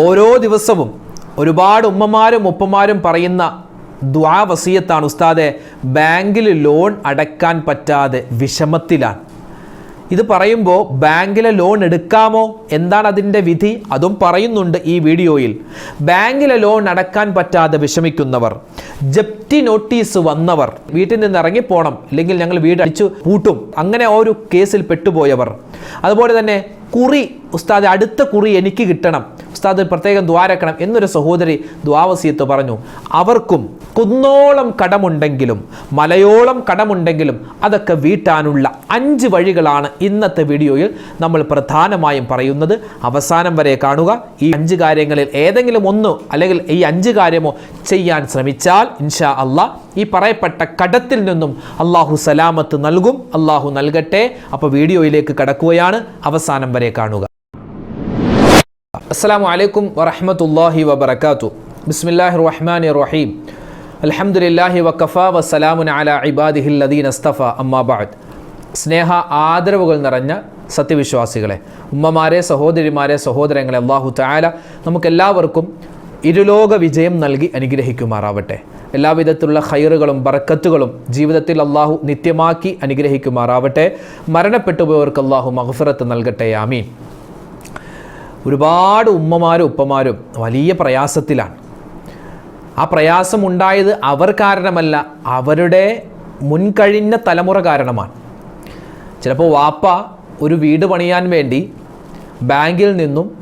ഓരോ ദിവസവും ഒരുപാട് ഉമ്മമാരും ഉപ്പമാരും പറയുന്ന ദ്വാ വസീയത്താണ്. ഉസ്താദെ ബാങ്കിൽ ലോൺ അടക്കാൻ പറ്റാതെ വിഷമത്തിലാണ്. ഇത് പറയുമ്പോൾ ബാങ്കിലെ ലോൺ എടുക്കാമോ? എന്താണ് അതിന്റെ വിധി? അതും പറയുന്നുണ്ട് ഈ വീഡിയോയിൽ. ബാങ്കിലെ ലോൺ അടക്കാൻ പറ്റാതെ വിഷമിക്കുന്നവർ ജപ്തി നോട്ടീസ് വന്നവർ വീട്ടിൽ നിന്ന് ഇറങ്ങിപ്പോണം അല്ലെങ്കിൽ ഞങ്ങൾ വീട് അടിച്ചു പൂട്ടും അങ്ങനെ ഒരു കേസിൽ പെട്ടുപോയവർ. അതുപോലെ തന്നെ കുറി ഉസ്താദ് അടുത്ത കുറി എനിക്ക് കിട്ടണം. ഉസ്താദ് പ്രത്യേകം ദ്വാരക്കണം എന്നൊരു സഹോദരി ദ്വാവസിയത്ത് പറഞ്ഞു. അവർക്കും കുന്നോളം കടമുണ്ടെങ്കിലും മലയോളം കടമുണ്ടെങ്കിലും അതൊക്കെ വീട്ടാനുള്ള അഞ്ച് വഴികളാണ് ഇന്നത്തെ വീഡിയോയിൽ നമ്മൾ പ്രധാനമായും പറയുന്നത്. അവസാനം വരെ കാണുക. ഈ അഞ്ച് കാര്യങ്ങളിൽ ഏതെങ്കിലും ഒന്ന് അല്ലെങ്കിൽ ഈ അഞ്ച് കാര്യമോ ചെയ്യാൻ ശ്രമിച്ചാൽ ഇൻഷാ അള്ളാ ഈ പറയപ്പെട്ട കടത്തിൽ നിന്നും അള്ളാഹു സലാമത്ത് നൽകും. അള്ളാഹു നൽകട്ടെ. അപ്പോൾ വീഡിയോയിലേക്ക് കടക്കുകയാണ്. അവസാനം വരെ കാണുക. അസ്സാം വലൈക്കും വറഹമത്തല്ലാഹി വബർക്കാത്തു ബിസ്മില്ലാഹി റഹ്മാൻ റഹീം അലഹമുല്ലാഹി വക്കഫ വസ്സലാമുൻ അല ഇബാദിഹിൽ അസ്തഫ അമ്മാബാദ് സ്നേഹ ആദരവുകൾ നിറഞ്ഞ സത്യവിശ്വാസികളെ ഉമ്മമാരെ സഹോദരിമാരെ സഹോദരങ്ങളെ അള്ളാഹു താല നമുക്കെല്ലാവർക്കും ഇരുലോക വിജയം നൽകി അനുഗ്രഹിക്കുമാറാവട്ടെ. എല്ലാവിധത്തിലുള്ള ഹൈറുകളും ബറക്കത്തുകളും ജീവിതത്തിൽ അള്ളാഹു നിത്യമാക്കി അനുഗ്രഹിക്കുമാറാവട്ടെ. മരണപ്പെട്ടുപോയവർക്ക് അള്ളാഹു മഹഫിറത്ത് നൽകട്ടെ ആമീൻ. ഒരുപാട് ഉമ്മമാരും ഉപ്പമാരും വലിയ പ്രയാസത്തിലാണ്. ആ പ്രയാസം ഉണ്ടായത് അവർ കാരണമല്ല അവരുടെ മുൻകഴിഞ്ഞ തലമുറ കാരണമാണ്. ചിലപ്പോൾ വാപ്പ ഒരു വീട് പണിയാൻ വേണ്ടി ബാങ്കിൽ നിന്നും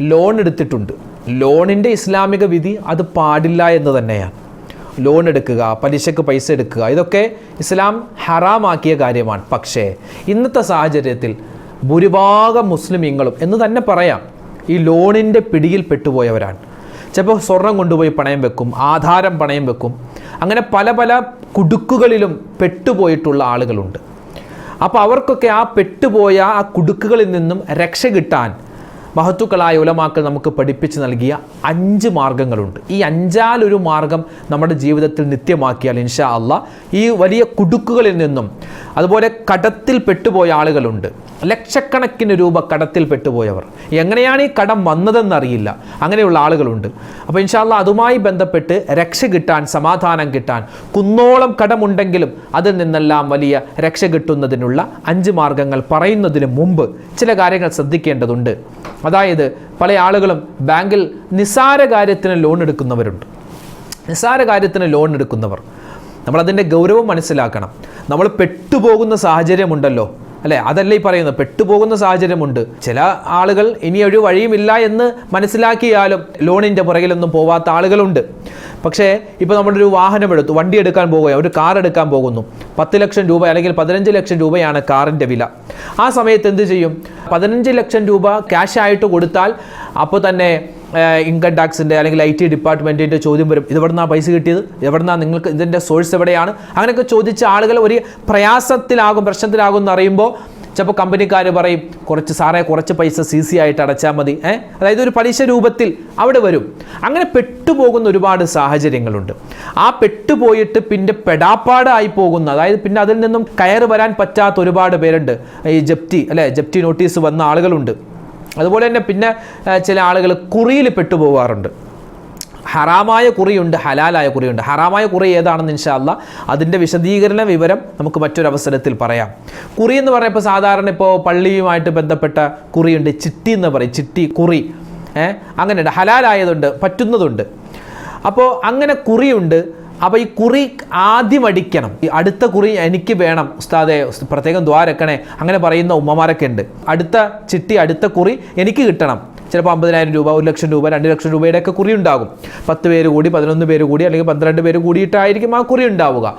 ലോൺ എടുത്തിട്ടുണ്ട്. ലോണിന്റെ ഇസ്ലാമിക വിധി അത് പാടില്ല എന്ന് തന്നെയാണ്. ലോൺ എടുക്കുക പലിശക്ക് പൈസ എടുക്കുക ഇതൊക്കെ ഇസ്ലാം ഹറാമാക്കിയ കാര്യമാണ്. പക്ഷേ ഇന്നത്തെ സാഹചര്യത്തിൽ ഭൂരിഭാഗം മുസ്ലിമീങ്ങളും എന്ന് തന്നെ പറയാം ഈ ലോണിന്റെ പിടിയിൽ പെട്ടുപോയവരാണ്. ചിലപ്പോൾ സ്വർണം കൊണ്ടുപോയി പണയം വെക്കും ആധാരം പണയം വെക്കും. അങ്ങനെ പല പല കുടുക്കുകളിലും പെട്ടുപോയിട്ടുള്ള ആളുകളുണ്ട്. അപ്പോൾ അവർക്കൊക്കെ ആ പെട്ടുപോയ ആ കുടുക്കുകളിൽ നിന്നും രക്ഷ കിട്ടാൻ മഹത്തുക്കളായ ഉലമാക്കൾ നമുക്ക് പഠിപ്പിച്ച് നൽകിയ അഞ്ച് മാർഗങ്ങളുണ്ട്. ഈ അഞ്ചാലൊരു മാർഗം നമ്മുടെ ജീവിതത്തിൽ നിത്യമാക്കിയാൽ ഇൻഷാ അല്ല ഈ വലിയ കുടുക്കുകളിൽ നിന്നും അതുപോലെ കടത്തിൽ പെട്ടുപോയ ആളുകളുണ്ട്. ലക്ഷക്കണക്കിന് രൂപ കടത്തിൽ പെട്ടുപോയവർ. എങ്ങനെയാണ് ഈ കടം വന്നതെന്നറിയില്ല. അങ്ങനെയുള്ള ആളുകളുണ്ട്. അപ്പോൾ ഇൻഷാല്ല അതുമായി ബന്ധപ്പെട്ട് രക്ഷ കിട്ടാൻ സമാധാനം കിട്ടാൻ കുന്നോളം കടമുണ്ടെങ്കിലും അതിൽ നിന്നെല്ലാം വലിയ രക്ഷ കിട്ടുന്നതിനുള്ള അഞ്ച് മാർഗങ്ങൾ പറയുന്നതിന് മുമ്പ് ചില കാര്യങ്ങൾ ശ്രദ്ധിക്കേണ്ടതുണ്ട്. അതായത് പല ആളുകളും ബാങ്കിൽ നിസ്സാര കാര്യത്തിന് ലോൺ എടുക്കുന്നവരുണ്ട്. നിസ്സാര കാര്യത്തിന് ലോൺ എടുക്കുന്നവർ. നമ്മളതിന്റെ ഗൗരവം മനസ്സിലാക്കണം. നമ്മൾ പെട്ടുപോകുന്ന സാഹചര്യമുണ്ടല്ലോ. അല്ലേ? അതല്ല പറയുന്നത്? പെട്ടുപോകുന്ന സാഹചര്യമുണ്ട്. ചില ആളുകൾ ഇനി ഒരു വഴിയുമില്ല എന്ന് മനസ്സിലാക്കിയാലും ലോണിന്റെ പുറകിലൊന്നും പോവാത്ത ആളുകളുണ്ട്. പക്ഷേ ഇപ്പോൾ നമ്മളൊരു വാഹനം എടുത്തു വണ്ടി എടുക്കാൻ പോകുക ഒരു കാർ എടുക്കാൻ പോകുന്നു. പത്ത് ലക്ഷം രൂപ അല്ലെങ്കിൽ പതിനഞ്ച് ലക്ഷം രൂപയാണ് കാറിന്റെ വില. ആ സമയത്ത് എന്ത് ചെയ്യും? പതിനഞ്ച് ലക്ഷം രൂപ ക്യാഷ് ആയിട്ട് കൊടുത്താൽ അപ്പോൾ തന്നെ ഇൻകം ടാക്സിന്റെ അല്ലെങ്കിൽ ഐ ടി ഡിപ്പാർട്ട്മെന്റിന്റെ ചോദ്യം വരും. ഇത് എവിടുന്നാണ് പൈസ കിട്ടിയത്? എവിടുന്നാണ് നിങ്ങൾക്ക് ഇതിന്റെ സോഴ്സ് എവിടെയാണ്? അങ്ങനെയൊക്കെ ചോദിച്ച ആളുകൾ ഒരു പ്രയാസത്തിലാകും പ്രശ്നത്തിലാകും എന്ന് അറിയുമ്പോൾ ചിലപ്പോൾ കമ്പനിക്കാർ പറയും കുറച്ച് സാറേ കുറച്ച് പൈസ സി സി ആയിട്ട് അടച്ചാൽ മതി. ഏഹ് അതായത് ഒരു പലിശ രൂപത്തിൽ അവിടെ വരും. അങ്ങനെ പെട്ടുപോകുന്ന ഒരുപാട് സാഹചര്യങ്ങളുണ്ട്. ആ പെട്ടുപോയിട്ട് പിന്നെ പെടാപ്പാടായി പോകുന്ന അതായത് പിന്നെ അതിൽ നിന്നും കയറി വരാൻ പറ്റാത്ത ഒരുപാട് പേരുണ്ട്. ഈ ജപ്തി അല്ലേ? ജപ്തി നോട്ടീസ് വന്ന ആളുകളുണ്ട്. അതുപോലെ തന്നെ പിന്നെ ചില ആളുകൾ കുറിയിൽ പെട്ടുപോകാറുണ്ട് ഹറാമായ കുറിയുണ്ട് ഹലാലായ കുറിയുണ്ട്. ഹറാമായ കുറി ഏതാണെന്ന് ഇൻഷാല്ല അതിന്റെ വിശദീകരണ വിവരം നമുക്ക് മറ്റൊരു അവസരത്തിൽ പറയാം. കുറി എന്ന് പറയുമ്പോൾ സാധാരണ ഇപ്പോൾ പള്ളിയുമായിട്ട് ബന്ധപ്പെട്ട കുറിയുണ്ട്. ചിട്ടി എന്ന് പറയും. ചിട്ടി കുറി. ഏഹ് അങ്ങനെയുണ്ട്. ഹലാലായതുണ്ട് പറ്റുന്നതുണ്ട്. അപ്പോൾ അങ്ങനെ കുറിയുണ്ട്. അപ്പോൾ ഈ കുറി ആദ്യം അടിക്കണം. ഈ അടുത്ത കുറി എനിക്ക് വേണം. ഉസ്താദെ പ്രത്യേകം ദ്വാരക്കണേ അങ്ങനെ പറയുന്ന ഉമ്മമാരൊക്കെ ഉണ്ട്. അടുത്ത ചിട്ടി അടുത്ത കുറി എനിക്ക് കിട്ടണം. ചിലപ്പോൾ അമ്പതിനായിരം രൂപ ഒരു ലക്ഷം രൂപ രണ്ട് ലക്ഷം രൂപയുടെ ഒക്കെ കുറി ഉണ്ടാകും. പത്ത് പേര് കൂടി പതിനൊന്ന് പേര് കൂടി അല്ലെങ്കിൽ പന്ത്രണ്ട് പേര് കൂടിയിട്ടായിരിക്കും ആ കുറി ഉണ്ടാവുക.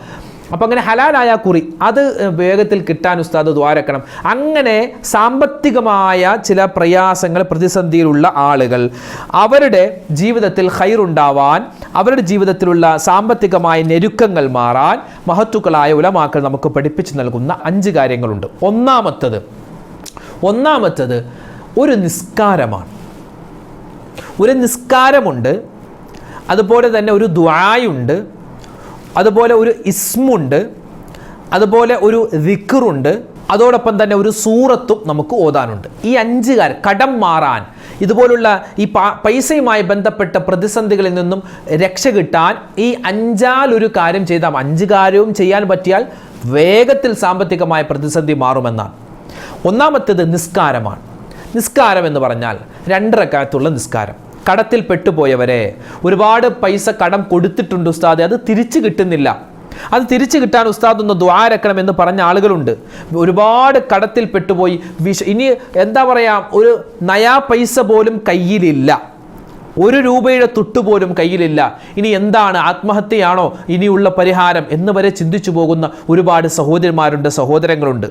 അപ്പം അങ്ങനെ ഹലാലായ കുറി. അത് വേഗത്തിൽ കിട്ടാൻ ഉസ്താദ് ദ്വാരക്കണം. അങ്ങനെ സാമ്പത്തികമായ ചില പ്രയാസങ്ങൾ പ്രതിസന്ധിയിലുള്ള ആളുകൾ അവരുടെ ജീവിതത്തിൽ ഹൈറുണ്ടാവാൻ അവരുടെ ജീവിതത്തിലുള്ള സാമ്പത്തികമായ ഞെരുക്കങ്ങൾ മാറാൻ മഹത്തുക്കളായ ഉലമാക്കൾ നമുക്ക് പഠിപ്പിച്ചു നൽകുന്ന അഞ്ച് കാര്യങ്ങളുണ്ട്. ഒന്നാമത്തത് ഒന്നാമത്തത് ഒരു നിസ്കാരമാണ്. ഒരു നിസ്കാരമുണ്ട് അതുപോലെ തന്നെ ഒരു ദ്വായുണ്ട് അതുപോലെ ഒരു ഇസ്മുണ്ട് അതുപോലെ ഒരു ദിക്കറുണ്ട് അതോടൊപ്പം തന്നെ ഒരു സൂറത്തും നമുക്ക് ഓതാനുണ്ട്. ഈ അഞ്ച് കാര്യം കടം മാറാൻ ഇതുപോലുള്ള ഈ പൈസയുമായി ബന്ധപ്പെട്ട പ്രതിസന്ധികളിൽ നിന്നും രക്ഷ കിട്ടാൻ ഈ അഞ്ചാലൊരു കാര്യം ചെയ്താൽ അഞ്ച് കാര്യവും ചെയ്യാൻ പറ്റിയാൽ വേഗത്തിൽ സാമ്പത്തികമായ പ്രതിസന്ധി മാറുമെന്നാണ്. ഒന്നാമത്തേത് നിസ്കാരമാണ്. നിസ്കാരം എന്ന് പറഞ്ഞാൽ രണ്ടരക്കാലത്തുള്ള നിസ്കാരം. കടത്തിൽ പെട്ടുപോയവരെ. ഒരുപാട് പൈസ കടം കൊടുത്തിട്ടുണ്ട് ഉസ്താദെ. അത് തിരിച്ചു കിട്ടുന്നില്ല. അത് തിരിച്ചു കിട്ടാൻ ഉസ്താദ് ഒന്ന് ദ്വാരക്കണം എന്ന് പറഞ്ഞ ആളുകളുണ്ട്. ഒരുപാട് കടത്തിൽ പെട്ടുപോയി. വിഷ ഇനി എന്താ പറയാ ഒരു നയാ പൈസ പോലും കയ്യിലില്ല. ഒരു രൂപയുടെ തുട്ടുപോലും കയ്യിലില്ല. ഇനി എന്താണ് ആത്മഹത്യയാണോ? ഇനിയുള്ള പരിഹാരം എന്ന് വരെ ചിന്തിച്ചു പോകുന്ന ഒരുപാട് സഹോദരന്മാരുണ്ട് സഹോദരങ്ങളുണ്ട്.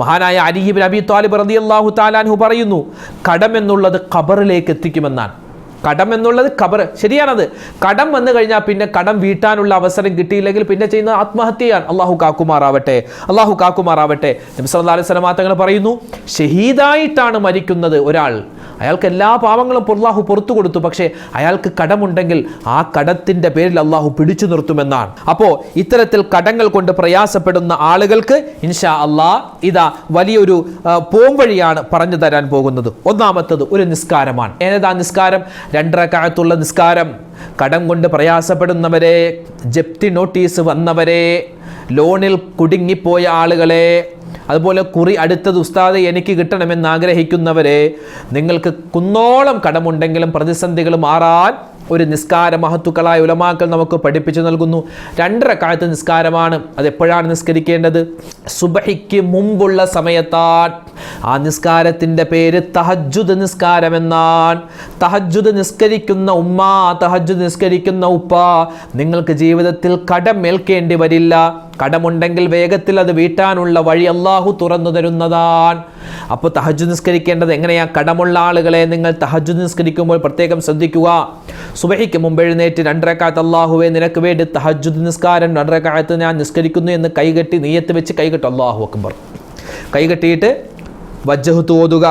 മഹാനായ അലിഹിബിൻ അബി താലിബ് റളിയല്ലാഹു താലാൻഹു പറയുന്നു കടമെന്നുള്ളത് ഖബറിലേക്ക് എത്തിക്കുമെന്നാണ്. കടം എന്നുള്ളത് ഖബർ ശരിയാണത്. കടം വന്നു കഴിഞ്ഞാൽ പിന്നെ കടം വീട്ടാനുള്ള അവസരം കിട്ടിയില്ലെങ്കിൽ പിന്നെ ചെയ്യുന്ന ആത്മഹത്യയാണ്. അള്ളാഹു കാക്കുമാറാവട്ടെ. അള്ളാഹു കാക്കുമാറാവട്ടെ. നബി സല്ലല്ലാഹു അലൈഹി സ്വലമാങ്ങൾ പറയുന്നു ഷഹീദായിട്ടാണ് മരിക്കുന്നത് ഒരാൾ. അയാൾക്ക് എല്ലാ പാവങ്ങളും അള്ളാഹു പുറത്തു കൊടുത്തു. പക്ഷേ അയാൾക്ക് കടമുണ്ടെങ്കിൽ ആ കടത്തിന്റെ പേരിൽ അള്ളാഹു പിടിച്ചു നിർത്തുമെന്നാണ്. അപ്പോൾ ഇത്തരത്തിൽ കടങ്ങൾ കൊണ്ട് പ്രയാസപ്പെടുന്ന ആളുകൾക്ക് ഇൻഷാ അള്ളാ ഇതാ വലിയൊരു പോംവഴിയാണ് പറഞ്ഞു തരാൻ പോകുന്നത്. ഒന്നാമത്തത് ഒരു നിസ്കാരമാണ്. ഏതാ നിസ്കാരം? രണ്ടര കാലത്തുള്ള നിസ്കാരം. കടം കൊണ്ട് പ്രയാസപ്പെടുന്നവരെ ജപ്തി നോട്ടീസ് വന്നവരെ ലോണിൽ കുടുങ്ങിപ്പോയ ആളുകളെ അതുപോലെ കുറി അടുത്തത് ഉസ്താദ് എനിക്ക് കിട്ടണമെന്ന് ആഗ്രഹിക്കുന്നവരെ നിങ്ങൾക്ക് കുന്നോളം കടമുണ്ടെങ്കിലും പ്രതിസന്ധികൾ മാറാൻ ഒരു നിസ്കാര മഹത്തുക്കളായ ഉലമാക്കൾ നമുക്ക് പഠിപ്പിച്ചു നൽകുന്നു. രണ്ടര കാലത്ത് നിസ്കാരമാണ്. അത് എപ്പോഴാണ് നിസ്കരിക്കേണ്ടത്? സുബഹിക്ക് മുമ്പുള്ള സമയത്താൻ ആ നിസ്കാരത്തിന്റെ പേര് തഹജുദ് നിസ്കാരം എന്നാണ് തഹജുദ് നിസ്കരിക്കുന്ന ഉമ്മ തഹജുദ് നിസ്കരിക്കുന്ന ഉപ്പ നിങ്ങൾക്ക് ജീവിതത്തിൽ കടമേൽക്കേണ്ടി വരില്ല. കടമുണ്ടെങ്കിൽ വേഗത്തിൽ അത് വീട്ടാനുള്ള വഴി അള്ളാഹു തുറന്നു തരുന്നതാണ് അപ്പോൾ തഹജു നിസ്കരിക്കേണ്ടത് എങ്ങനെയാ? കടമുള്ള ആളുകളെ നിങ്ങൾ തഹജു നിസ്കരിക്കുമ്പോൾ പ്രത്യേകം ശ്രദ്ധിക്കുക. സുബഹിക്ക് മുമ്പ് എഴുന്നേറ്റ് രണ്ടരക്കാലത്ത് അള്ളാഹുവെ നിനക്ക് വേണ്ടി തഹജു നിസ്കാരം രണ്ടരക്കാലത്ത് ഞാൻ നിസ്കരിക്കുന്നു എന്ന് കൈകെട്ടി നീയത്ത് വെച്ച് കൈകെട്ടു അള്ളാഹു അക്ബർ. കൈകെട്ടിയിട്ട് വജ്ജഹുത്ത് ഓതുക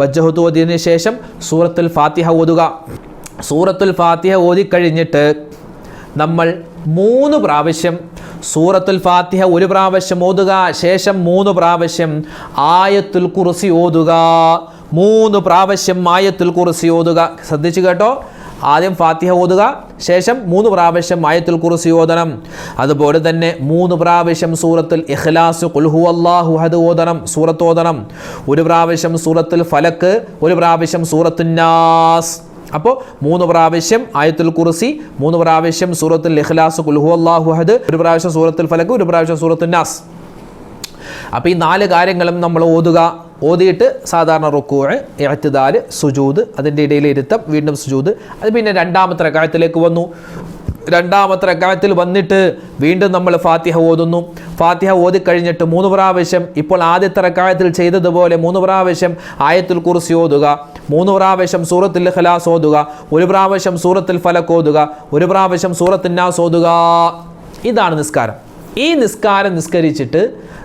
വജ്ജഹുത്ത് ഓതിയതിനു ശേഷം സൂറത്തുൽ ഫാത്തിഹ ഓതുക. സൂറത്തുൽ ഫാത്തിഹ ഓതിക്കഴിഞ്ഞിട്ട് നമ്മൾ മൂന്ന് പ്രാവശ്യം സൂറത്തുൽ ഫാത്തിഹ ഒരു പ്രാവശ്യം ഓതുക ശേഷം മൂന്ന് പ്രാവശ്യം ആയത്തുൽ കുറിസി ഓതുക. മൂന്ന് പ്രാവശ്യം ആയത്തുൽ കുറിസി ഓതുക. ശ്രദ്ധിച്ചു കേട്ടോ? ആദ്യം ഫാത്തിഹ ഓതുക ശേഷം മൂന്ന് പ്രാവശ്യം ആയത്തുൽ കുറിസി ഓതണം. അതുപോലെ തന്നെ മൂന്ന് പ്രാവശ്യം സൂറത്തുൽ ഇഖ്ലാസ് കുൽഹു അള്ളാഹു ഹദ് ഓതണം സൂറത്ത് ഓതണം. ഒരു പ്രാവശ്യം സൂറത്തുൽ ഫലക്ക് ഒരു പ്രാവശ്യം സൂറത്തുൽ നാസ്. അപ്പോൾ മൂന്ന് പ്രാവശ്യം ആയത്തുൽ കുറിസി മൂന്ന് പ്രാവശ്യം സൂറത്തുൽ ഇഖ്ലാസ് കുൽഹു അള്ളാഹു ഹദ് ഒരു പ്രാവശ്യം സൂറത്തുൽ ഫലക്ക് ഒരു പ്രാവശ്യം സൂറത്തുൽ നാസ്. അപ്പോൾ ഈ നാല് കാര്യങ്ങളും നമ്മൾ ഓതുക. ഓതിയിട്ട് സാധാരണ റുക്കൂഴ് എഴുത്തുദാൽ സുജൂദ് അതിന്റെ ഇടയിൽ ഇരുത്തം വീണ്ടും സുജൂദ്. അത് പിന്നെ രണ്ടാമത്തെ റക്കായത്തിലേക്ക് വന്നു. രണ്ടാമത്തെ റക്കായത്തിൽ വന്നിട്ട് വീണ്ടും നമ്മൾ ഫാത്തിഹ ഓതുന്നു. ഫാത്തിഹ ഓതിക്കഴിഞ്ഞിട്ട് മൂന്ന് പ്രാവശ്യം ഇപ്പോൾ ആദ്യത്തെ റക്കായത്തിൽ ചെയ്തതുപോലെ മൂന്ന് പ്രാവശ്യം ആയത്തുൽ കുറിച്ച് ഓതുക. മൂന്ന് പ്രാവശ്യം സൂറത്തിൽ ഖലാസ് ഓതുക ഒരു പ്രാവശ്യം സൂറത്തിൽ ഫലക്ക് ഓതുക ഒരു പ്രാവശ്യം സൂറത്തിൽ നാസ് ഓതുക. ഇതാണ് നിസ്കാരം. ഈ നിസ്കാരം നിസ്കരിച്ചിട്ട്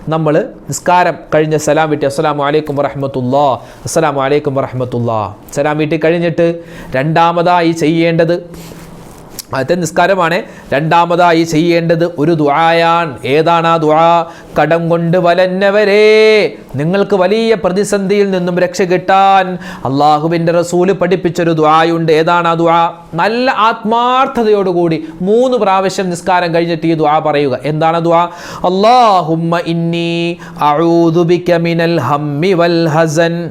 നമ്മൾ നിസ്കാരം കഴിഞ്ഞ സലാം വീട്ടി അസ്സലാമു അലൈക്കും വറഹമത്തുല്ലാ അസ്സലാമു അലൈക്കും വറഹമത്തുല്ലാ സലാം വീട്ടി കഴിഞ്ഞിട്ട് രണ്ടാമതായി ചെയ്യേണ്ടത് ആദ്യത്തെ നിസ്കാരമാണ്. രണ്ടാമതായി ചെയ്യേണ്ടത് ഒരു ദുആയാണ്. ഏതാണ് ആ ദുആ? കടം കൊണ്ട് വലന്നവരെ നിങ്ങൾക്ക് വലിയ പ്രതിസന്ധിയിൽ നിന്നും രക്ഷ കിട്ടാൻ അള്ളാഹുവിന്റെ റസൂൽ പഠിപ്പിച്ചൊരു ദുആയുണ്ട്. ഏതാണ് ആ ദുആ? നല്ല ആത്മാർത്ഥതയോടുകൂടി മൂന്ന് പ്രാവശ്യം നിസ്കാരം കഴിഞ്ഞിട്ട് ഈ ദുആ പറയുക. എന്താണ് ദുആ? അള്ളാഹുമ്മ ഇന്നി അഊദു ബിക മിനൽ ഹമ്മി വൽ ഹസൻ.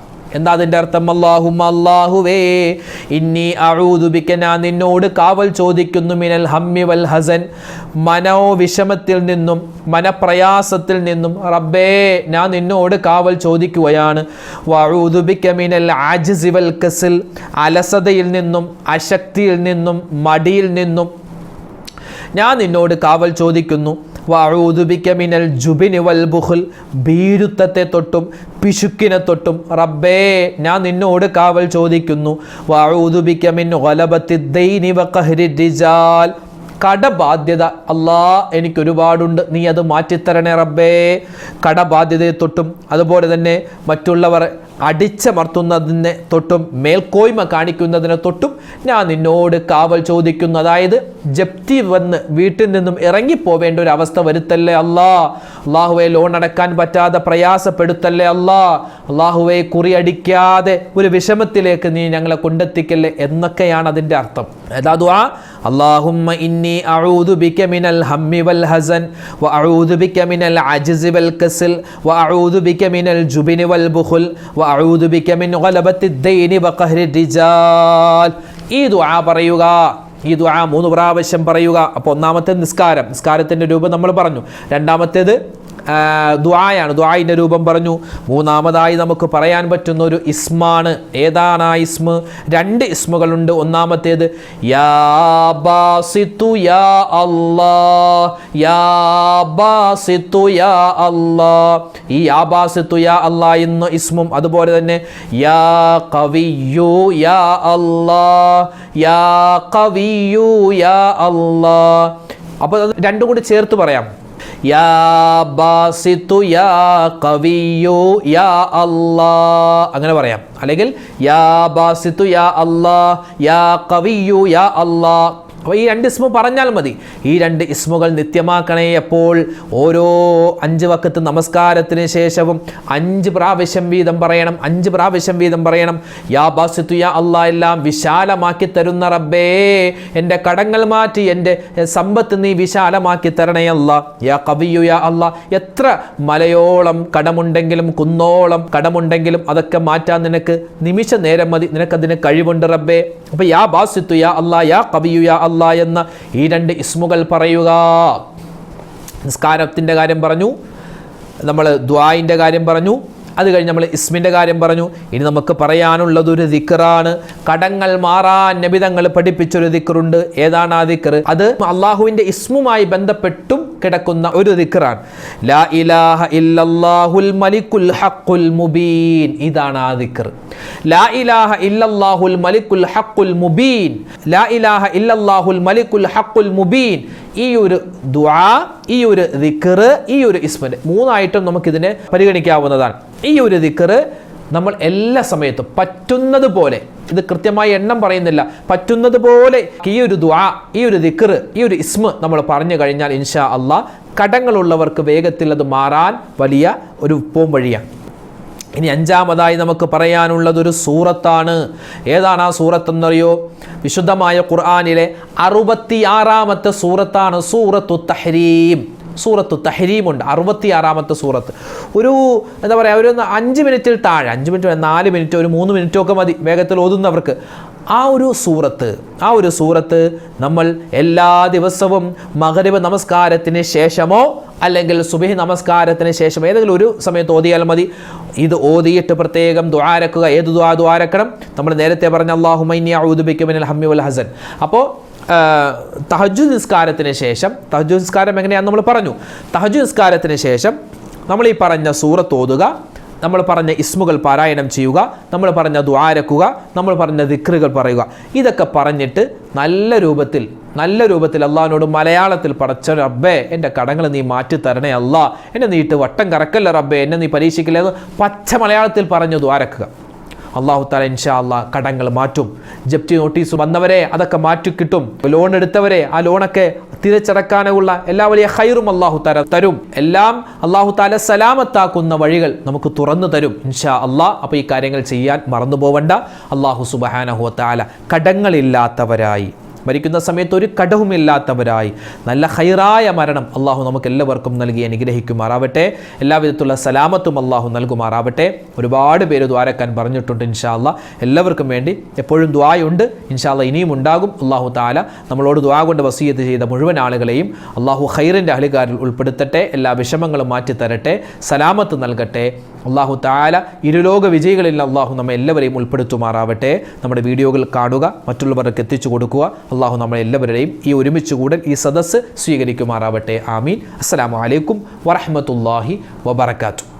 എന്താ അതിന്റെ അർത്ഥം? അള്ളാഹും അള്ളാഹുവേ ഇന്നി അഴൂതുബിക്ക ഞാൻ നിന്നോട് കാവൽ ചോദിക്കുന്നു മിനൽ ഹമ്മി വൽ ഹസൻ. മനോവിഷമത്തിൽ നിന്നും മനപ്രയാസത്തിൽ നിന്നും റബ്ബേ ഞാൻ നിന്നോട് കാവൽ ചോദിക്കുകയാണ്. വഴൂതുബിക്ക മിനൽ ആജിസി വൽ കസിൽ അലസതയിൽ നിന്നും അശക്തിയിൽ നിന്നും മടിയിൽ നിന്നും ഞാൻ നിന്നോട് കാവൽ ചോദിക്കുന്നു. വഊദുബിക മിനൽ ജുബിനി വൽ ഭീരുത്വത്തെ തൊട്ടും പിശുക്കിനെ തൊട്ടും റബ്ബേ ഞാൻ നിന്നോട് കാവൽ ചോദിക്കുന്നു. വഊദുബിക മിൻ ദൈനിവ ദൈനി റിജാൽ. കടബാധ്യത അല്ലാ എനിക്ക് ഒരുപാടുണ്ട്. നീ അത് മാറ്റിത്തരണേ റബ്ബേ. കടബാധ്യതയെ തൊട്ടും അതുപോലെ തന്നെ മറ്റുള്ളവർ അടിച്ചമർത്തുന്നതിന് തൊട്ടും മേൽക്കോയ്മ കാണിക്കുന്നതിന് തൊട്ടും ഞാൻ നിന്നോട് കാവൽ ചോദിക്കുന്നു. അതായത് ജപ്തി വന്ന് വീട്ടിൽ നിന്നും ഇറങ്ങിപ്പോവേണ്ട ഒരു അവസ്ഥ വരുത്തല്ലേ അല്ലാ? അള്ളാഹുവെ ലോൺ അടക്കാൻ പറ്റാതെ പ്രയാസപ്പെടുത്തല്ലേ അല്ലാ? അള്ളാഹുവെ കുറിയടിക്കാതെ ഒരു വിഷമത്തിലേക്ക് നീ ഞങ്ങളെ കൊണ്ടെത്തിക്കല്ലേ എന്നൊക്കെയാണ് അതിന്റെ അർത്ഥം. അതാതു ആ അള്ളാഹുമ്മ ഇന്നി അഴൂതു ബിക്ക മിനൽ ഹമ്മി വൽ ഹസൻ വ അഴൂതു ബിക്ക മിനൽ അജിസി വൽ കസിൽ വ അഴൂതു മിനൽ വൽ ബുഹുൽ ഈ ദുആ പറയുക ഈ ദുആ മൂന്ന് പ്രാവശ്യം പറയുക. അപ്പോൾ ഒന്നാമത്തെ നിസ്കാരം നിസ്കാരത്തിന്റെ രൂപം നമ്മൾ പറഞ്ഞു. രണ്ടാമത്തേത് ദുആയാണ്. ദുആയിന്റെ രൂപം പറഞ്ഞു. മൂന്നാമതായി നമുക്ക് പറയാൻ പറ്റുന്ന ഒരു ഇസ്മാണ്. ഏതാണ് ആ ഇസ്മ? രണ്ട് ഇസ്മുകളുണ്ട്. ഒന്നാമത്തേത് യാ യാ അല്ലാ യാ യാ അല്ലാ ഈ യാ ബാസിത്തു യാ അല്ലാ എന്ന ഇസ്മും അതുപോലെ തന്നെ യാ കവിയു യാ അല്ലാ യാ കവിയു യാ അല്ലാ അപ്പോൾ അത് രണ്ടും കൂടി ചേർത്ത് പറയാം. യാ ബാസിത്തു യാ കവിയു യാ അല്ലാ. അങ്ങനെ പറയാം. അല്ലെങ്കിൽ യാ ബാസിത്തു യാ അല്ലാ യാ കവിയു യാ അല്ലാ. അപ്പോൾ ഈ രണ്ട് ഇസ്മു പറഞ്ഞാൽ മതി. ഈ രണ്ട് ഇസ്മുകൾ നിത്യമാക്കണേ അപ്പോൾ ഓരോ അഞ്ച് വക്കത്ത് നമസ്കാരത്തിന് ശേഷവും അഞ്ച് പ്രാവശ്യം വീതം പറയണം അഞ്ച് പ്രാവശ്യം വീതം പറയണം. യാ ബാസിത്തു യാ അള്ളാ എല്ലാം വിശാലമാക്കി തരുന്ന റബ്ബേ. എന്റെ കടങ്ങൾ മാറ്റി എന്റെ സമ്പത്ത് നീ വിശാലമാക്കി തരണേ അല്ല. യാ കവിയു യാ അല്ല എത്ര മലയോളം കടമുണ്ടെങ്കിലും കുന്നോളം കടമുണ്ടെങ്കിലും അതൊക്കെ മാറ്റാൻ നിനക്ക് നിമിഷ നേരം മതി. നിനക്കതിന് കഴിവുണ്ട് റബ്ബേ. അപ്പോൾ യാ ബാസിത്തു യാ അല്ലാ യാ കവിയു യാ അല്ലാ എന്ന ഈ രണ്ട് ഇസ്മുകൾ പറയുക. നിസ്കാരത്തിന്റെ കാര്യം പറഞ്ഞു നമ്മൾ ദ്വായിന്റെ കാര്യം പറഞ്ഞു അത് കഴിഞ്ഞ് നമ്മൾ ഇസ്മിന്റെ കാര്യം പറഞ്ഞു. ഇനി നമുക്ക് പറയാനുള്ളത് ഒരു ദിക്കറാണ് കടങ്ങൾ മാറാൻ നബിതങ്ങൾ പഠിപ്പിച്ചൊരു ദിക്കറുണ്ട് ഏതാണ് ആ ദിക്കർ അത് അള്ളാഹുവിന്റെ ഇസ്മുമായി ബന്ധപ്പെട്ടും കിടക്കുന്ന ഒരു ദിക്റാണ്. ലാ ഇലാഹ ഇല്ലല്ലാഹുൽ മലിക്കുൽ ഹഖുൽ മുബീൻ. ഇതാണ് ആ ദിക്ർ. ലാ ഇലാഹ ഇല്ലല്ലാഹുൽ മലിക്കുൽ ഹഖുൽ മുബീൻ. ലാ ഇലാഹ ഇല്ലല്ലാഹുൽ മലിക്കുൽ ഹഖുൽ മുബീൻ. ഈ ഒരു ദുആ ഈ ഒരു ദിക്കർ ഈ ഒരു ഇസ്മന് മൂന്നായിട്ടും നമുക്കിതിനെ പരിഗണിക്കാവുന്നതാണ്. ഈ ഒരു ദിക്കർ നമ്മൾ എല്ലാ സമയത്തും പറ്റുന്നത് പോലെ ഇത് കൃത്യമായി എണ്ണം പറയുന്നില്ല. പറ്റുന്നത് പോലെ ഈ ഒരു ദുആ ഈ ഒരു ദിക്കർ ഈ ഒരു ഇസ്മ നമ്മൾ പറഞ്ഞു കഴിഞ്ഞാൽ ഇൻഷാ അള്ളാ കടങ്ങളുള്ളവർക്ക് വേഗത്തിൽ അത് മാറാൻ വലിയ ഒരു പോം വഴിയാണ്. ഇനി അഞ്ചാമതായി നമുക്ക് പറയാനുള്ളത് ഒരു സൂറത്താണ്. ഏതാണ് ആ സൂറത്ത് എന്നറിയോ വിശുദ്ധമായ ഖുർആാനിലെ അറുപത്തിയാറാമത്തെ സൂറത്താണ് സൂറത്തു തഹരീം സൂറത്തു തഹരീമുണ്ട് അറുപത്തിയാറാമത്തെ സൂറത്ത്. ഒരു എന്താ പറയുക ഒരു അഞ്ച് മിനിറ്റിൽ താഴെ അഞ്ച് മിനിറ്റ് നാല് മിനിറ്റ് ഒരു മൂന്ന് മിനിറ്റോ ഒക്കെ മതി വേഗത്തിൽ ഓതുന്നവർക്ക്. ആ ഒരു സൂറത്ത് ആ ഒരു സൂറത്ത് നമ്മൾ എല്ലാ ദിവസവും മകരവ് നമസ്കാരത്തിന് ശേഷമോ അല്ലെങ്കിൽ സുബഹി നമസ്കാരത്തിന് ശേഷം ഏതെങ്കിലും ഒരു സമയത്ത് ഓതിയാൽ മതി. ഇത് ഓതിയിട്ട് പ്രത്യേകം ദ്വാരക്കുക ഏത് ദ്വാ ദ്വാരക്കണം നമ്മൾ നേരത്തെ പറഞ്ഞ അള്ളാഹുമൈനി ഔദുബിക്കുമിനൽ ഹമ്മി വൽ ഹസൻ. അപ്പോൾ തഹജു നിസ്കാരത്തിന് ശേഷം തഹജു നിസ്കാരം എങ്ങനെയാണെന്ന് നമ്മൾ പറഞ്ഞു. തഹജു നിസ്കാരത്തിന് ശേഷം നമ്മൾ ഈ പറഞ്ഞ സൂറത്ത് ഓതുക നമ്മൾ പറഞ്ഞ ഇസ്മുകൾ പാരായണം ചെയ്യുക നമ്മൾ പറഞ്ഞ ദ്വാരക്കുക നമ്മൾ പറഞ്ഞ ദിക്റുകൾ പറയുക. ഇതൊക്കെ പറഞ്ഞിട്ട് നല്ല രൂപത്തിൽ നല്ല രൂപത്തിൽ അള്ളാഹിനോട് മലയാളത്തിൽ പടച്ച റബ്ബേ എന്റെ കടങ്ങൾ നീ മാറ്റി തരണേ അല്ലാ എന്നെ നീട്ട് വട്ടം കറക്കല്ല റബ്ബേ എന്നെ നീ പരീക്ഷിക്കില്ല എന്ന് പച്ച മലയാളത്തിൽ പറഞ്ഞു ദ്വാരക്കുക അള്ളാഹു താല ഇൻഷാ അള്ളാഹ് കടങ്ങൾ മാറ്റും. ജപ്തി നോട്ടീസ് വന്നവരെ അതൊക്കെ മാറ്റി കിട്ടും. ലോൺ എടുത്തവരെ ആ ലോണൊക്കെ തിരിച്ചടക്കാനുള്ള എല്ലാ വലിയ ഹൈറും അള്ളാഹു താല തരും. എല്ലാം അള്ളാഹു താല സലാമത്താക്കുന്ന വഴികൾ നമുക്ക് തുറന്നു തരും ഇൻഷാ അള്ളാഹ് അപ്പോൾ ഈ കാര്യങ്ങൾ ചെയ്യാൻ മറന്നു പോവണ്ട അള്ളാഹു സുബഹാനഹു താല കടങ്ങളില്ലാത്തവരായി മരിക്കുന്ന സമയത്ത് ഒരു കടവുമില്ലാത്തവരായി നല്ല ഹൈറായ മരണം അള്ളാഹു നമുക്ക് എല്ലാവർക്കും നൽകി അനുഗ്രഹിക്കുമാറാവട്ടെ. എല്ലാവിധത്തിലുള്ള സലാമത്തും അള്ളാഹു നൽകുമാറാവട്ടെ. ഒരുപാട് പേര് ദ്വാരക്കാൻ പറഞ്ഞിട്ടുണ്ട് ഇൻഷാല്ല എല്ലാവർക്കും വേണ്ടി എപ്പോഴും ദ്വായുണ്ട്. ഇൻഷാല്ല ഇനിയും ഉണ്ടാകും. അള്ളാഹു താല നമ്മളോട് ദ്വാ കൊണ്ട് വസീയത്ത് ചെയ്ത മുഴുവൻ ആളുകളെയും അള്ളാഹു ഹൈറിന്റെ അളികാരിൽ ഉൾപ്പെടുത്തട്ടെ. എല്ലാ വിഷമങ്ങളും മാറ്റി തരട്ടെ സലാമത്ത് നൽകട്ടെ. അള്ളാഹു താല ഇരുലോക വിജയികളിൽ അള്ളാഹു നമ്മെ എല്ലാവരെയും ഉൾപ്പെടുത്തുമാറാവട്ടെ. നമ്മുടെ വീഡിയോകൾ കാണുക മറ്റുള്ളവർക്ക് എത്തിച്ചു കൊടുക്കുക. അള്ളാഹു നമ്മളെ എല്ലാവരുടെയും ഈ ഒരുമിച്ച് കൂടൽ ഈ സദസ്സ് സ്വീകരിക്കുമാറാവട്ടെ. ആമീൻ. അസ്സാം വലൈക്കും വറഹമത്തല്ലാഹി വബർക്കാത്തു